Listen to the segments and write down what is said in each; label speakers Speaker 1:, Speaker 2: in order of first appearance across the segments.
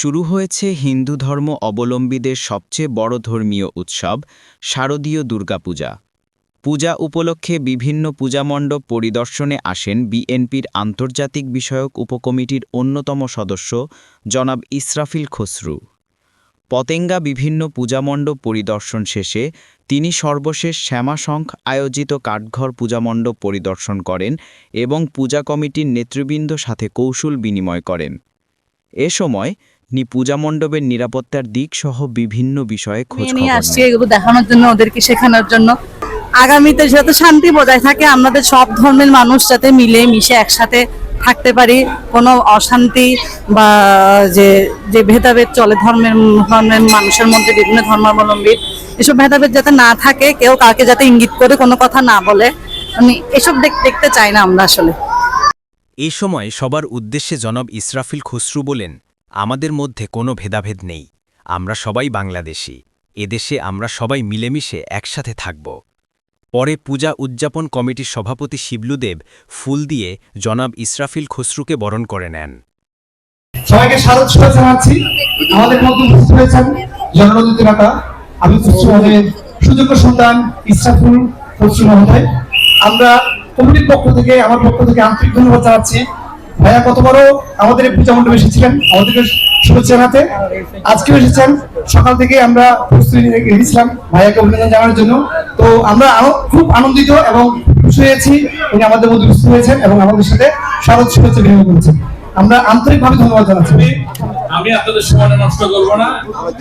Speaker 1: শুরু হয়েছে হিন্দু ধর্ম অবলম্বীদের সবচেয়ে বড় ধর্মীয় উৎসব, শারদীয় দুর্গাপূজা। পূজা উপলক্ষে বিভিন্ন পূজামণ্ডপ পরিদর্শনে আসেন বিএনপির আন্তর্জাতিক বিষয়ক উপকমিটির অন্যতম সদস্য জনাব ইসরাফিল খসরু। পতেঙ্গা বিভিন্ন পূজামণ্ডপ পরিদর্শন শেষে তিনি সর্বশেষ শ্যামাশঙ্খ আয়োজিত কাঠঘর পূজামণ্ডপ পরিদর্শন করেন এবং পূজা কমিটির নেতৃবৃন্দ সাথে কৌশল বিনিময় করেন। এ সময় নি পূজামণ্ডপের নিরাপত্তার দিক সহ বিভিন্ন বিষয়ে খোঁজ
Speaker 2: নিয়ে আসছি এগুলো দেখানোর জন্য ওদেরকে শেখানোর জন্য। আগামীতে যাতে শান্তি বজায় থাকে আমাদের সব ধর্মের মানুষ যাতে মিলে মিশে একসাথে থাকতে পারি। কোনো অশান্তি বা যে যে ভেদাভেদ চলে ধর্মের ধর্মের মানুষের মধ্যে বিভিন্ন ধর্মাবলম্বী এসব ভেদাভেদ যাতে না থাকে কেউ কাউকে যাতে ইঙ্গিত করে কোনো কথা না বলে। আমি এসব দেখ- দেখতে চাই না আমরা আসলে।
Speaker 3: এ সময় সবার উদ্দেশ্যে জনাব ইসরাফিল খসরু বলেন আমাদের মধ্যে কোনো ভেদাভেদ নেই। আমরা সবাই বাংলাদেশি। এদেশে আমরা সবাই মিলেমিশে একসাথে থাকব। পরে পূজা উদযাপন কমিটির সভাপতি শিবলুদেব ফুল দিয়ে জনাব ইসরাফিল খসরুকে বরণ করে নেন।
Speaker 4: সবাইকে স্বাগত জানাচ্ছি। আমাদের মধ্যে উপস্থিত হয়েছেন আমি মহোদয়ের সুযোগ্য সন্তান ইসরাফুল খসরু মহোদয়। আমরা কমিটির পক্ষ থেকে, আমার পক্ষ থেকে আন্তরিক ধন্যবাদ জানাচ্ছি। ভাইয়া কতবারও আমাদের এই পূজা মণ্ডপে এসেছিলেন। আমাদেরকে শুভেচ্ছা জানাতে। আজকেও এসেছেন। সকাল থেকে আমরা প্রস্তুতি নিয়ে রেখেছিলাম ভাইয়াকে অভিনন্দন জানানোর জন্য। তো আমরা খুব আনন্দিত এবং খুশি হয়েছি। উনি আমাদের মধ্যে উপস্থিত হয়েছেন এবং আমাদের সাথে স্বাগত শুভেচ্ছা বিনিময় করেছেন। আমরা আন্তরিকভাবে ধন্যবাদ জানাচ্ছি।
Speaker 5: আমি আপনাদের সময়টা নষ্ট করব না।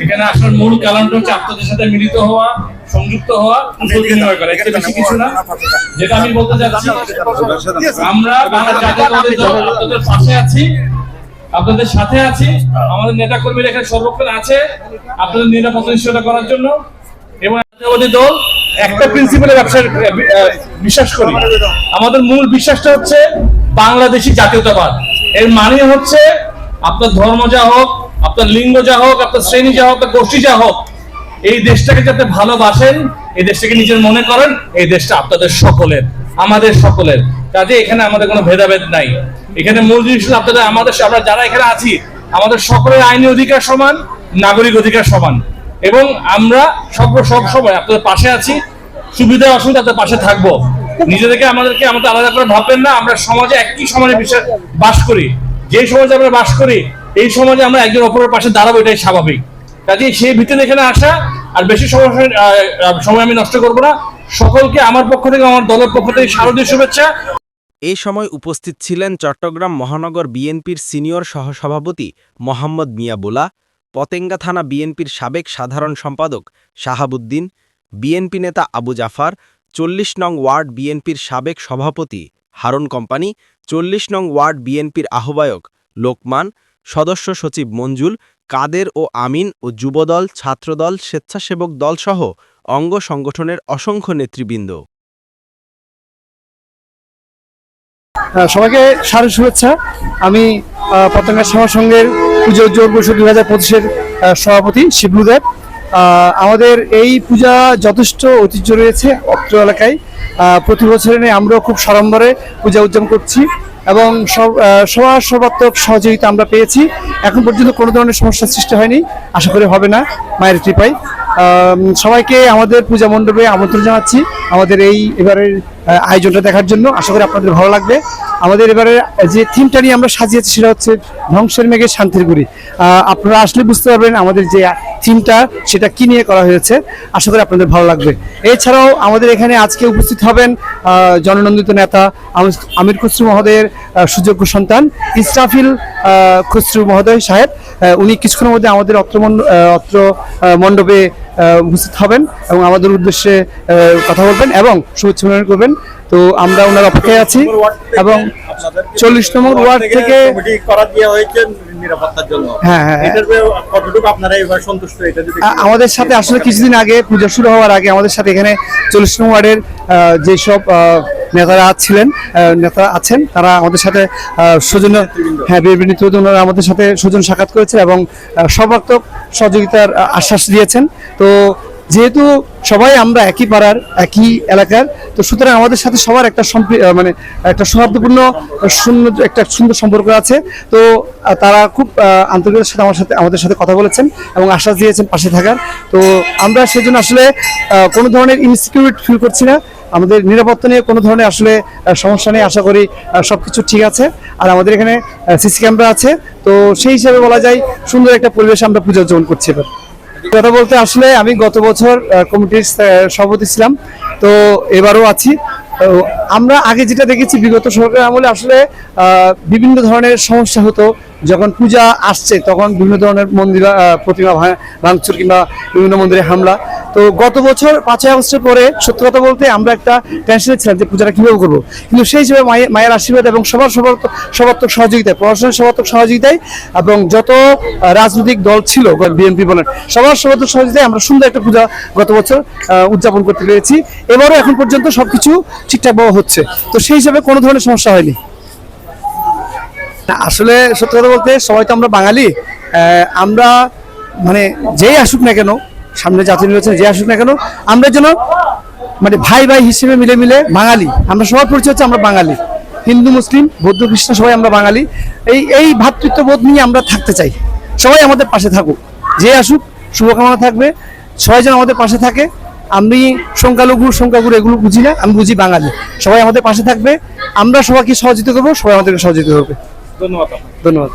Speaker 5: এখানে আসার মূল কারণটা হচ্ছে আপনাদের সাথে মিলিত হওয়া। সংযুক্ত হওয়া কুশল বিনিময় করা এর বেশি কিছু না। যেটা আমি বলতে চাচ্ছি আমরা বাংলা জাতীয়তাবাদী দল আপনাদের পাশে আছি আপনাদের সাথে আছি। আমাদের নেতা কর্মীরা এখানে সর্বক্ষণ আছে আপনাদের নিরাপত্তা নিশ্চয়তা করার জন্য। এবং দল একটা প্রিন্সিপালে ব্যবসা বিশ্বাস করি। আমাদের মূল বিশ্বাসটা হচ্ছে বাংলাদেশি জাতীয়তাবাদ। এর মানে হচ্ছে আপনার ধর্ম যা হোক আপনার লিঙ্গ যা হোক আপনার শ্রেণি যা হোক গোষ্ঠী যা হোক এই দেশটাকে যাতে ভালোবাসেন, এই দেশটাকে নিজের মনে করেন, এই দেশটা আপনাদের সকলের, আমাদের সকলের। কাজে এখানে আমাদের কোনো ভেদাভেদ নাই। এখানে মূল জিনিস আপনাদের, আমাদের আমরা যারা এখানে আছি, আমাদের সকলের আইনি অধিকার সমান, নাগরিক অধিকার সমান। এবং আমরা সব সব সময় আপনাদের পাশে আছি, সুবিধা অসুবিধা আপনাদের পাশে থাকব। নিজেদেরকে, আমাদেরকে, আমাদের আলাদা করে ভাববেন না, আমরা সমাজে একই সমাজে বিশ্বাস বাস করি। যে সমাজে আমরা বাস করি, এই সমাজে আমরা একজন অপরের পাশে দাঁড়াবো, এটাই স্বাভাবিক। কাজে সেই ভিত্তিতে এখানে আসা, আর বেশি সময় সময় আমি নষ্ট করব না। সকলকে আমার পক্ষ থেকে, আমার দলের পক্ষ থেকে শারদীয় শুভেচ্ছা।
Speaker 3: এ সময় উপস্থিত ছিলেন চট্টগ্রাম মহানগর বিএনপির সিনিয়র সহসভাপতি মোহাম্মদ মিয়া বোলা, পতেঙ্গা থানা বিএনপির সাবেক সাধারণ সম্পাদক শাহাবুদ্দিন, বিএনপি নেতা আবু জাফার, চল্লিশ নং ওয়ার্ড বিএনপির সাবেক সভাপতি হারুন কোম্পানি, চল্লিশ নং ওয়ার্ড বিএনপির আহ্বায়ক লোকমান সদস্য সচিব মঞ্জুল, কাদের ও আমিন ও যুবদল, ছাত্রদল, স্বেচ্ছাসেবক দলসহ অঙ্গ সংগঠনের অসংখ্য নেতৃবৃন্দ।
Speaker 4: সবাইকে সারা শুভেচ্ছা। আমি পতঙ্গা সেবা পুজো উজ্জ্বল পরিষদ দুই হাজার পঁচিশের সভাপতি শিবলুদেব আমাদের এই পূজা যথেষ্ট ঐতিহ্য রয়েছে অত্র এলাকায়। প্রতি বছরে আমরাও খুব সাড়ম্বরে পূজা উদযাপন করছি। এবং সবার সর্বাত্মক সহযোগিতা আমরা পেয়েছি। এখন পর্যন্ত কোনো ধরনের সমস্যার সৃষ্টি হয়নি। আশা করি হবে না, মায়ের কৃপায়। সবাইকে আমাদের পূজা মণ্ডপে আমন্ত্রণ জানাচ্ছি আমাদের এই এবারের আয়োজনটা দেখার জন্য। আশা করি আপনাদের ভালো লাগবে। আমাদের এবারে যে থিমটা নিয়ে আমরা সাজিয়েছি সেটা হচ্ছে ধ্বংসের মেঘে শান্তির গুড়ি। আপনারা আসলে বুঝতে পারবেন আমাদের যে থিমটা সেটা কি নিয়ে করা হয়েছে? আশা করি আপনাদের ভালো লাগবে। এছাড়াও আমাদের এখানে আজকে উপস্থিত হবেন জননন্দিত নেতা আমির- খসরু মহোদয়ের সুযোগ্য সন্তান ইসরাফিল আহ, খসরু মহোদয় সাহেব। উনি কিছুক্ষণের মধ্যে আমাদের অত্র অত্র মণ্ডপে উপস্থিত হবেন এবং আমাদের উদ্দেশ্যে কথা বলবেন এবং শুভেচ্ছা করবেন। তো আমরা ওনার অপেক্ষায় আছি এবং চল্লিশ নম্বর ওয়ার্ড থেকে
Speaker 6: করা দেওয়া হয়েছে। নিরাপত্তার জন্য।
Speaker 4: হ্যাঁ, হ্যাঁ,
Speaker 6: কতটুকু আপনারা এবার সন্তুষ্ট এটা
Speaker 4: আমাদের সাথে আসলে কিছুদিন আগে পুজো শুরু হওয়ার আগে আমাদের সাথে এখানে চল্লিশ নম্বর ওয়ার্ডের যেসব নেতারা ছিলেন নেতারা আছেন তারা আমাদের সাথে সৌজন্য হ্যাঁ বিএনপি নেতৃত্ব ওনারা আমাদের সাথে সৌজন্য সাক্ষাৎ করেছে এবং সর্বাত্মক সহযোগিতার আশ্বাস দিয়েছেন। তো যেহেতু সবাই আমরা একই পাড়ার, একই এলাকার, তো সুতরাং আমাদের সাথে সবার একটা মানে একটা সৌহার্দ্যপূর্ণ, সুন্দর, একটা সুন্দর সম্পর্ক আছে। তো তারা খুব আন্তরিকতার সাথে আমার সাথে, আমাদের সাথে কথা বলেছেন এবং আশ্বাস দিয়েছেন পাশে থাকার। তো আমরা সেজন্য আসলে কোনো ধরনের ইনসিকিউরিটি ফিল করছি না। আমাদের নিরাপত্তা নিয়ে কোনো ধরনের আসলে সমস্যা নেই। আশা করি সব কিছু ঠিক আছে। আর আমাদের এখানে সিসি ক্যামেরা আছে। তো সেই হিসাবে বলা যায়, সুন্দর একটা পরিবেশে আমরা পূজা উদযাপন করছি এবার। কথা বলতে আসলে আমি গত বছর কমিটির সভাপতি ছিলাম। তো এবারও আছি। আমরা আগে যেটা দেখেছি বিগত সরকার আমলে আসলে বিভিন্ন ধরনের সমস্যা হতো। যখন পূজা আসছে, তখন বিভিন্ন ধরনের মন্দির প্রতিমা ভাঙচুর কিংবা বিভিন্ন মন্দিরে হামলা। তো গত বছর পাঁচই আগস্টের পরে, সত্য কথা বলতে আমরা একটা টেনশনে ছিলাম যে পূজাটা কীভাবে করব। কিন্তু সেই হিসেবে মায়ের আশীর্বাদ এবং সবার সবার সবাত্মক সহযোগিতায়, প্রশাসনের সবাত্মক সহযোগিতায় এবং যত রাজনৈতিক দল ছিল, বিএনপি বলেন, সবার সবাত্মক সহযোগিতায় আমরা সুন্দর একটা পূজা গত বছর উদযাপন করতে পেরেছি। এবারও এখন পর্যন্ত সব কিছু ঠিকঠাকভাবে হচ্ছে। তো সেই হিসাবে কোনো ধরনের সমস্যা হয়নি। আসলে সত্যি কথা বলতে সবাই তো আমরা বাঙালি। আমরা মানে যেই আসুক না কেন সামনে জাতীয় নির্বাচনে যে আসুক না কেন আমরা যেন মানে ভাই ভাই হিসেবে মিলে মিলে বাঙালি আমরা সবার পরিচয় হচ্ছে আমরা বাঙালি। হিন্দু মুসলিম বৌদ্ধ খ্রিস্টান সবাই আমরা বাঙালি। এই এই ভ্রাতৃত্ববোধ নিয়ে আমরা থাকতে চাই। সবাই আমাদের পাশে থাকুক। যে আসুক শুভকামনা থাকবে। সবাই যেন আমাদের পাশে থাকে। আমি সংখ্যালঘু সংখ্যাগুরু এগুলো বুঝি না আমি বুঝি বাঙালি। সবাই আমাদের পাশে থাকবে। আমরা সবাইকে সহযোগিতা করব সবাই আমাদেরকে সহযোগিতা করবে।
Speaker 6: ধন্যবাদ।
Speaker 4: ধন্যবাদ।